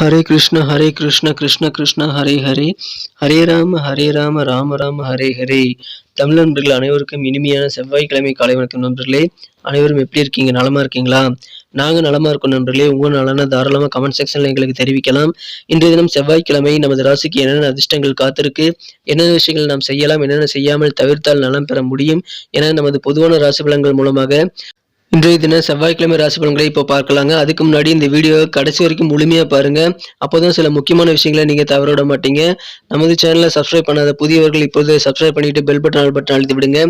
ஹரே கிருஷ்ண ஹரே கிருஷ்ண கிருஷ்ண கிருஷ்ண ஹரே ஹரே. ஹரே ராம ஹரே ராம ராம ராம ஹரே ஹரே. தமிழ் நண்பர்கள் அனைவருக்கும் இனிமையான செவ்வாய்க்கிழமை காலை வணக்கம் நண்பர்களே. அனைவரும் எப்படி இருக்கீங்க? நலமா இருக்கீங்களா? நாங்கள் நலமா இருக்கோம் நண்பர்களே. உங்கள் நலனை தாராளமாக கமெண்ட் செக்ஷனில் எங்களுக்கு தெரிவிக்கலாம். இன்றைய தினம் செவ்வாய்க்கிழமை நமது ராசிக்கு என்னென்ன அதிர்ஷ்டங்கள் காத்திருக்கு? என்னென்ன விஷயங்கள் நாம் செய்யலாம்? என்னென்ன செய்யாமல் தவிர்த்தால் நலம் பெற முடியும்? என நமது பொதுவான ராசி பலன்கள் மூலமாக இன்றைய தினம் செவ்வாய்க்கிழமை ராசி பலன்களை இப்போ பார்க்கலாங்க. அதுக்கு முன்னாடி இந்த வீடியோ கடைசி வரைக்கும் முழுமையாக பாருங்க. அப்போதான் சில முக்கியமான விஷயங்களை நீங்கள் தவற விட மாட்டீங்க. நமது சேனலை சப்ஸ்கிரைப் பண்ணாத புதியவர்கள் இப்போது சப்ஸ்கிரைப் பண்ணிட்டு பெல் பட்டன் ஆல் பட்டன் அழுத்தி விடுங்க.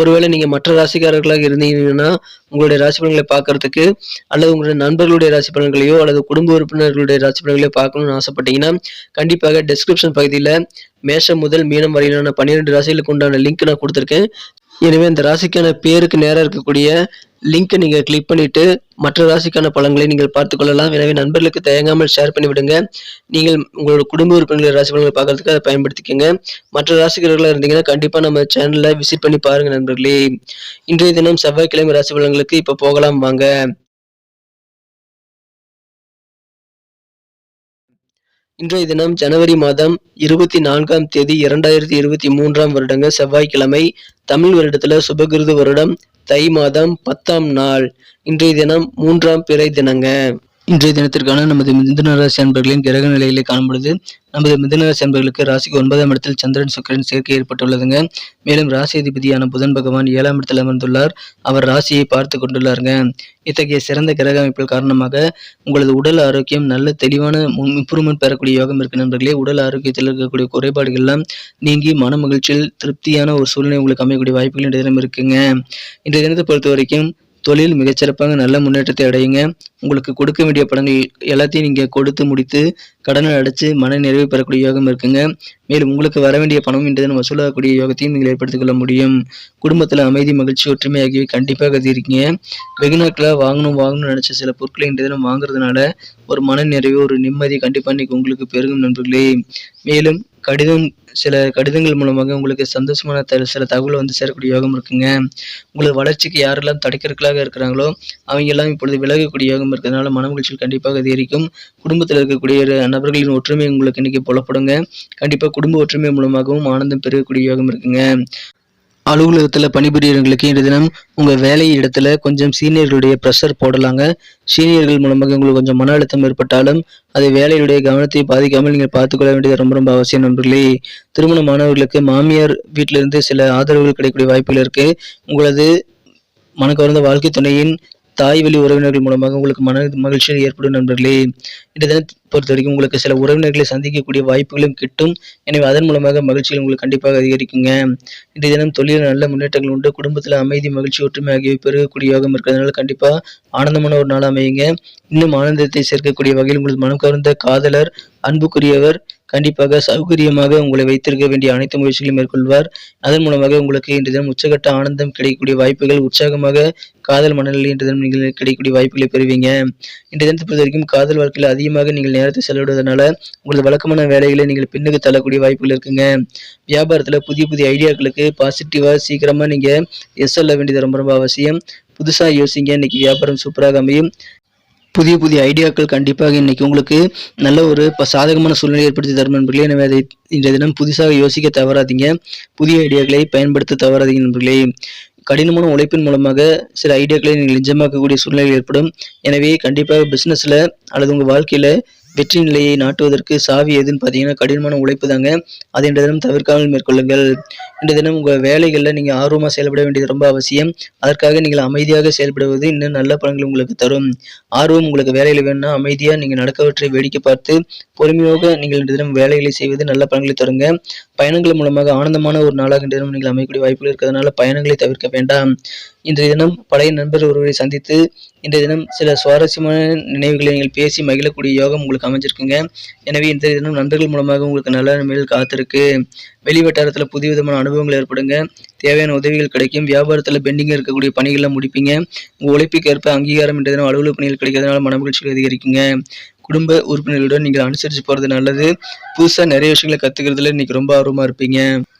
ஒருவேளை நீங்கள் மற்ற ராசிக்காரர்களாக இருந்தீங்கன்னா உங்களுடைய ராசி பலன்களை பார்க்கறதுக்கு அல்லது உங்களுடைய நண்பர்களுடைய ராசி பலன்களையோ அல்லது குடும்ப உறுப்பினர்களுடைய ராசி பலன்களையோ பார்க்கணும்னு ஆசைப்பட்டீங்கன்னா கண்டிப்பாக டிஸ்கிரிப்ஷன் பகுதியில் மேஷம் முதல் மீனம் வரையிலான பன்னிரெண்டு ராசிகளுக்கு உண்டான லிங்க் நான் கொடுத்துருக்கேன். எனவே அந்த ராசிக்கான பேருக்கு நேராக இருக்கக்கூடிய லிங்கை நீங்கள் கிளிக் பண்ணிவிட்டு மற்ற ராசிக்கான பலன்களை நீங்கள் பார்த்துக் கொள்ளலாம். எனவே நண்பர்களுக்கு தயங்காமல் ஷேர் பண்ணிவிடுங்க நீங்கள் உங்களோட குடும்ப உறுப்பினர்கள் ராசி பலன்களை பார்க்கறதுக்கு அதை பயன்படுத்திக்கோங்க. மற்ற ராசிக்காரர்களாக இருந்தீங்கன்னா கண்டிப்பாக நம்ம சேனலில் விசிட் பண்ணி பாருங்கள் நண்பர்களே. இன்றைய தினம் செவ்வாய்க்கிழமை ராசி பலன்களுக்கு இப்போ போகலாம் வாங்க. இன்றைய தினம் ஜனவரி மாதம் இருபத்தி நான்காம் தேதி இரண்டாயிரத்தி இருபத்தி மூன்றாம் வருடங்க செவ்வாய்க்கிழமை தமிழ் வருடத்துல சுபகிருது வருடம் தை மாதம் பத்தாம் நாள். இன்றைய தினம் மூன்றாம் பிறை தினங்க. இன்றைய தினத்திற்கான நமது மிதுன ராசி அன்பர்களின் கிரக நிலையிலே காணப்படுது. நமது மிதுன ராசி அன்பர்களுக்கு ராசிக்கு ஒன்பதாம் இடத்தில் சந்திரன் சுக்கரன் சேர்க்கை ஏற்பட்டுள்ளதுங்க. மேலும் ராசி அதிபதியான புதன் பகவான் ஏழாம் இடத்தில் அமர்ந்துள்ளார். அவர் ராசியை பார்த்து கொண்டுள்ளாருங்க. இத்தகைய சிறந்த கிரக அமைப்புகள் காரணமாக உங்களது உடல் ஆரோக்கியம் நல்ல தெளிவான இம்ப்ரூவ்மெண்ட் பெறக்கூடிய யோகம் இருக்கு நண்பர்களே. உடல் ஆரோக்கியத்தில் இருக்கக்கூடிய குறைபாடுகள் எல்லாம் நீங்கி மன மகிழ்ச்சியில் திருப்தியான ஒரு சூழ்நிலை உங்களுக்கு அமையக்கூடிய வாய்ப்புகள் இன்றைய தினம் இருக்குங்க. இன்றைய தினத்தை பொறுத்த வரைக்கும் தொழில் மிகச்சிறப்பாக நல்ல முன்னேற்றத்தை அடையுங்க. உங்களுக்கு கொடுக்க வேண்டிய படங்கள் எல்லாத்தையும் நீங்கள் கொடுத்து முடித்து கடனை அடைச்சு மன நிறைவு பெறக்கூடிய யோகம் இருக்குங்க. மேலும் உங்களுக்கு வர வேண்டிய பணம் இன்று வசூலாகக்கூடிய யோகத்தையும் நீங்கள் ஏற்படுத்திக் கொள்ள முடியும். குடும்பத்தில் அமைதி மகிழ்ச்சி ஒற்றுமை ஆகியவை கண்டிப்பாக இருக்கீங்க வெகு வாங்கணும் வாங்கணும்னு நினச்ச சில பொருட்களை இன்று தினம் வாங்குறதுனால ஒரு மன நிறைவு ஒரு நிம்மதி கண்டிப்பாக இன்றைக்கி உங்களுக்கு பெருகும் நண்பர்களே. மேலும் கடிதம் சில கடிதங்கள் மூலமாக உங்களுக்கு சந்தோஷமான த சில தகவல் வந்து சேரக்கூடிய யோகம் இருக்குங்க. உங்களுக்கு வளர்ச்சிக்கு யாரெல்லாம் தடைக்கற்களாக இருக்கிறாங்களோ அவங்க எல்லாம் இப்பொழுது விலகக்கூடிய யோகம் இருக்கிறதுனால மன மகிழ்ச்சியில் கண்டிப்பாக அதிகரிக்கும். குடும்பத்தில் இருக்கக்கூடிய நபர்களின் ஒற்றுமை உங்களுக்கு இன்னைக்கு புலப்படுங்க. கண்டிப்பாக குடும்ப ஒற்றுமை மூலமாகவும் ஆனந்தம் பெறக்கூடிய யோகம் இருக்குங்க. அலுவலகத்தில் பணிபுரியவங்களுக்கு இன்று தினம் உங்கள் வேலை இடத்துல கொஞ்சம் சீனியர்களுடைய ப்ரெஷர் போடலாங்க. சீனியர்கள் மூலமாக உங்களுக்கு கொஞ்சம் மன அழுத்தம் ஏற்பட்டாலும் அது வேலையுடைய கவனத்தை பாதிக்காமல் நீங்கள் பார்த்துக்கொள்ள வேண்டியது ரொம்ப ரொம்ப அவசியம் நண்பர்களே. திருமணமானவர்களுக்கு மாமியார் வீட்டிலிருந்து சில ஆதரவுகள் கிடைக்கக்கூடிய வாய்ப்புகள் இருக்கு. உங்களது மனக்கவர்ந்த வாழ்க்கை துணையின் தாய் வழி உறவினர்கள் மூலமாக உங்களுக்கு மன மகிழ்ச்சியில் ஏற்படும் நண்பர்களே. இந்த தினத்தை பொறுத்த வரைக்கும் உங்களுக்கு சில உறவினர்களை சந்திக்கக்கூடிய வாய்ப்புகளும் கிட்டும். எனவே அதன் மூலமாக மகிழ்ச்சிகள் உங்களுக்கு கண்டிப்பாக அதிகரிக்குங்க. இந்த தினம் தொழிலில் நல்ல முன்னேற்றங்கள் உண்டு. குடும்பத்தில் அமைதி மகிழ்ச்சி ஒற்றுமை ஆகியவை பெருகக்கூடிய யோகம் இருக்கிறதுனால கண்டிப்பாக ஆனந்தமான ஒரு நாள் அமையுங்க. இன்னும் ஆனந்தத்தை சேர்க்கக்கூடிய வகையில் உங்களது மனம் கவர்ந்த காதலர் அன்புக்குரியவர் கண்டிப்பாக சௌகரியமாக உங்களை வைத்திருக்க வேண்டிய அனைத்து முயற்சிகளையும் மேற்கொள்வார். அதன் மூலமாக உங்களுக்கு இன்று தினம் உச்சகட்ட ஆனந்தம் கிடைக்கக்கூடிய வாய்ப்புகள் உற்சாகமாக காதல் மனநிலை இன்று தினம் நீங்கள் கிடைக்கக்கூடிய வாய்ப்புகளை பெறுவீங்க. இன்று தினத்தை பொறுத்த வரைக்கும் காதல் வாழ்க்கையில் அதிகமாக நீங்கள் நேரத்தை செலவிடுவதனால உங்களது வழக்கமான வேலைகளை நீங்கள் பின்னுக்கு தள்ளக்கூடிய வாய்ப்புகள் இருக்குங்க. வியாபாரத்தில் புதிய புதிய ஐடியாக்களுக்கு பாசிட்டிவாக சீக்கிரமாக நீங்கள் எஸ் சொல்ல வேண்டியது ரொம்ப ரொம்ப அவசியம். புதுசாக யோசிங்க. இன்னைக்கு வியாபாரம் சூப்பராக அமையும். புதிய புதிய ஐடியாக்கள் கண்டிப்பாக இன்னைக்கு உங்களுக்கு நல்ல ஒரு இப்போ சாதகமான சூழ்நிலை ஏற்படுத்தி தரும் நண்பர்களே. எனவே அதை இன்றைய தினம் புதுசாக யோசிக்க தவறாதீங்க. புதிய ஐடியாக்களை பயன்படுத்த தவறாதீங்க நண்பர்களே. கடினமான உழைப்பின் மூலமாக சில ஐடியாக்களை நீங்கள் நிஜமாக்கக்கூடிய சூழ்நிலை ஏற்படும். எனவே கண்டிப்பாக பிஸ்னஸில் அல்லது உங்கள் வாழ்க்கையில் வெற்றி நிலையை நாட்டுவதற்கு சாவி எதுன்னு பார்த்தீங்கன்னா கடினமான உழைப்பு தாங்க. அதை இன்றைய தினம் தவிர்க்காமல் மேற்கொள்ளுங்கள். இன்றைய தினம் உங்கள் வேலைகளில் நீங்கள் ஆர்வமாக செயல்பட வேண்டியது ரொம்ப அவசியம். அதற்காக நீங்கள் அமைதியாக செயல்படுவது இன்னும் நல்ல பலன்கள் உங்களுக்கு தரும். ஆர்வம் உங்களுக்கு வேலையில் வேணும்னா அமைதியாக நீங்கள் நடக்கவற்றை வேடிக்கை பார்த்து பொறுமையாக நீங்கள் இன்றைய தினம் வேலைகளை செய்வது நல்ல பலன்களை தருங்க. பயணங்கள் மூலமாக ஆனந்தமான ஒரு நாளாக இன்றைய தினம் நீங்கள் அமையக்கூடிய வாய்ப்புகள் இருக்கிறதுனால பயணங்களை தவிர்க்க வேண்டாம். இன்றைய தினம் பழைய நண்பர் ஒருவரை சந்தித்து இன்றைய தினம் சில சுவாரஸ்யமான நினைவுகளை நீங்கள் பேசி மகிழக்கூடிய யோகம் உங்களுக்கு அமைஞ்சிருக்குங்க. எனவே இன்றைய தினம் நண்பர்கள் மூலமாக உங்களுக்கு நல்ல நிலைமையில் காத்திருக்கு. வெளி வட்டாரத்தில் புதிய விதமான அனுபவங்கள் ஏற்படுங்க. தேவையான உதவிகள் கிடைக்கும். வியாபாரத்தில் பெண்டிங் இருக்கக்கூடிய பணிகள்லாம் முடிப்பீங்க. உங்கள் உழைப்புக்கு ஏற்ப அங்கீகாரம் இன்றைய தினம் அலுவலக பணிகள் கிடைக்கிறதுனால மன மகிழ்ச்சிகள் அதிகரிக்குங்க. குடும்ப உறுப்பினர்களுடன் நீங்கள் அனுசரித்து போகிறது நல்லது. புதுசாக நிறைய விஷயங்களை கற்றுக்கிறதுல இன்றைக்கி ரொம்ப ஆர்வமாக இருப்பீங்க.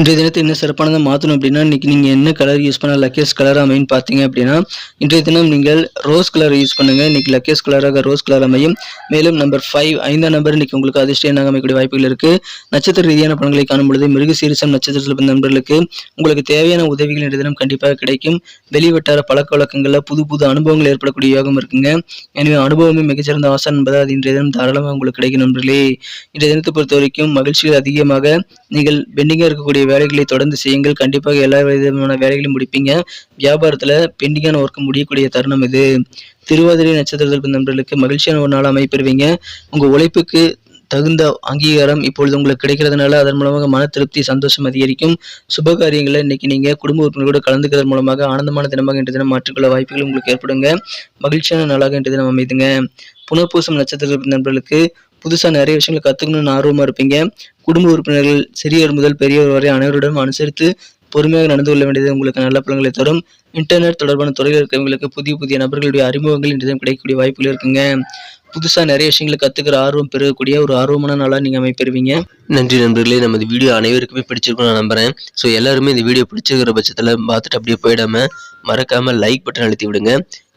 இன்றைய தினத்தை என்ன சிறப்பானதாக மாற்றணும் அப்படின்னா இன்றைக்கி நீங்கள் என்ன கலர் யூஸ் பண்ண லக்கேஸ் கலர் அமையும் பார்த்தீங்க அப்படின்னா இன்றைய தினம் நீங்கள் ரோஸ் கலர் யூஸ் பண்ணுங்கள் இன்றைக்கி லக்கேஸ் கலராக ரோஸ் கலர் அமையும். மேலும் நம்பர் ஃபைவ் ஐந்தாம் நம்பர் இன்றைக்கி உங்களுக்கு அதிர்ஷ்ட எண்ணாக அமைக்கக்கூடிய வாய்ப்புகள் இருக்குது நட்சத்திர ரீதியான பலன்களை காணும் பொழுது மிருக சீரிசம் நட்சத்திரத்தில் பிறந்த நண்பர்களுக்கு உங்களுக்கு தேவையான உதவிகள் இன்றைய தினம் கண்டிப்பாக கிடைக்கும். வெளிவட்டார பழக்க வழக்கங்களில் புது புது அனுபவங்கள் ஏற்படக்கூடிய யோகம் இருக்குங்க. எனவே அனுபவமே மிகச்சிறந்த ஆசை என்பதால் அது இன்றைய தினம் தாராளமாக உங்களுக்கு கிடைக்கும் நண்பர்களே. இன்றைய தினத்தை பொறுத்த வரைக்கும் மகிழ்ச்சிகள் அதிகமாக நீங்கள் பெண்டிங்காக இருக்கக்கூடிய வேலைகளை தொடர்ந்து செய்யுங்கள். கண்டிப்பாக எல்லா விதமான வேலைகளையும் முடிப்பீங்க. வியாபாரத்தில் பெண்டிங்கான ஒர்க்கு முடியக்கூடிய தருணம் இது. திருவாதிரை நட்சத்திரத்தில் நண்பர்களுக்கு மகிழ்ச்சியான ஒரு நாள் அமைப்பெறுவீங்க உங்கள் உழைப்புக்கு தகுந்த அங்கீகாரம் இப்பொழுது உங்களுக்கு கிடைக்கிறதுனால அதன் மூலமாக மன திருப்தி சந்தோஷம் அதிகரிக்கும். சுப காரியங்களில் இன்னைக்கு நீங்கள் குடும்ப உறுப்பினர்களோடு கலந்துக்கிறதன் மூலமாக ஆனந்தமான தினமாக இன்று தினம் மாற்றிக்கொள்ள வாய்ப்புகள் உங்களுக்கு ஏற்படுங்க. மகிழ்ச்சியான நாளாக இன்று தினம் அமைதுங்க. புனர்பூசம் நட்சத்திர நண்பர்களுக்கு புதுசாக நிறைய விஷயங்களை கற்றுக்கணும்னு ஆர்வமாக இருப்பீங்க. குடும்ப உறுப்பினர்கள் சிறியவர் முதல் பெரியவர் வரை அனைவருடனும் அனுசரித்து பொறுமையாக நடந்து கொள்ள வேண்டியது உங்களுக்கு நல்ல பலன்களை தரும். இன்டர்நெட் தொடர்பான துறையில் இருக்கிறவங்களுக்கு புதிய புதிய நபர்களுடைய அறிமுகங்கள் இன்றைய கிடைக்கக்கூடிய வாய்ப்புகள் இருக்குங்க. புதுசாக நிறைய விஷயங்களை கற்றுக்கிற ஆர்வம் பெறக்கூடிய ஒரு ஆர்வமான நாளாக நீங்கள் அமைப்பெறுவீங்க. நன்றி நண்பர்களே. நமது வீடியோ அனைவருக்குமே பிடிச்சிருக்கும் நான் நம்புகிறேன் ஸோ எல்லாருமே இந்த வீடியோ பிடிச்சிருக்கிற பட்சத்தில் பார்த்துட்டு அப்படியே போயிடாமல் மறக்காமல் லைக் பட்டன் அழுத்தி விடுங்க.